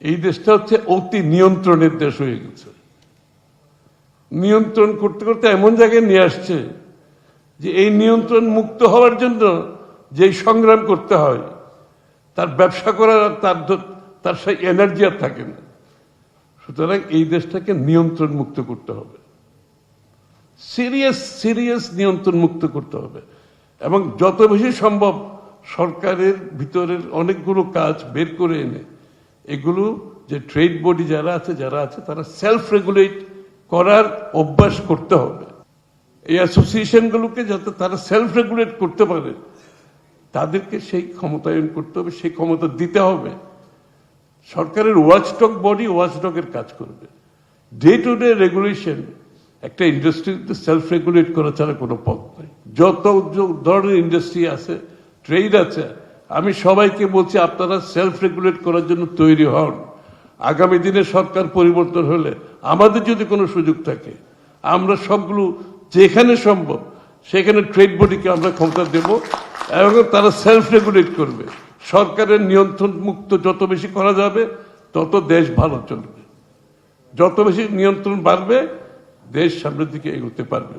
এই দেশটা হচ্ছে অতি নিয়ন্ত্রণের দেশ হয়ে গেছে। নিয়ন্ত্রণ করতে করতে এমন জায়গায় নিয়ে আসছে যে এই নিয়ন্ত্রণ মুক্ত হওয়ার জন্য যেই সংগ্রাম করতে হয়, তার ব্যবসা করার তার তার সেই এনার্জি আর থাকে না। সুতরাং এই দেশটাকে নিয়ন্ত্রণ মুক্ত করতে হবে। সিরিয়াস সিরিয়াস নিয়ন্ত্রণ মুক্ত করতে হবে। এবং যত বেশি সম্ভব সরকারের ভিতরের অনেকগুলো কাজ বের করে এনে এগুলো যে ট্রেড বডি যারা আছে যারা আছে, তারা সেলফ রেগুলেট করার অভ্যাস করতে হবে। এই অ্যাসোসিয়েশনগুলোকে যাতে তারা সেলফ রেগুলেট করতে পারে, তাদেরকে সেই ক্ষমতায়ন করতে হবে, সেই ক্ষমতা দিতে হবে। সরকারের ওয়াচডগ বডি ওয়াচডগের কাজ করবে। ডে টু ডে রেগুলেশন একটা ইন্ডাস্ট্রিতে সেলফ রেগুলেট করা ছাড়া কোনো পথ নেই। যত ধরনের ইন্ডাস্ট্রি আছে ট্রেড আছে আমি সবাইকে বলছি, আপনারা সেলফ রেগুলেট করার জন্য তৈরি হন। আগামী দিনে সরকার পরিবর্তন হলে আমাদের যদি কোনো সুযোগ থাকে, আমরা সবগুলো যেখানে সম্ভব, সেখানে ট্রেড বডিকে আমরা ক্ষমতা দেব এবং তারা সেলফ রেগুলেট করবে। সরকারের নিয়ন্ত্রণ মুক্ত যত বেশি করা যাবে, তত দেশ ভালো চলবে। যত বেশি নিয়ন্ত্রণ বাড়বে, দেশ সামনের দিকে এগোতে পারবে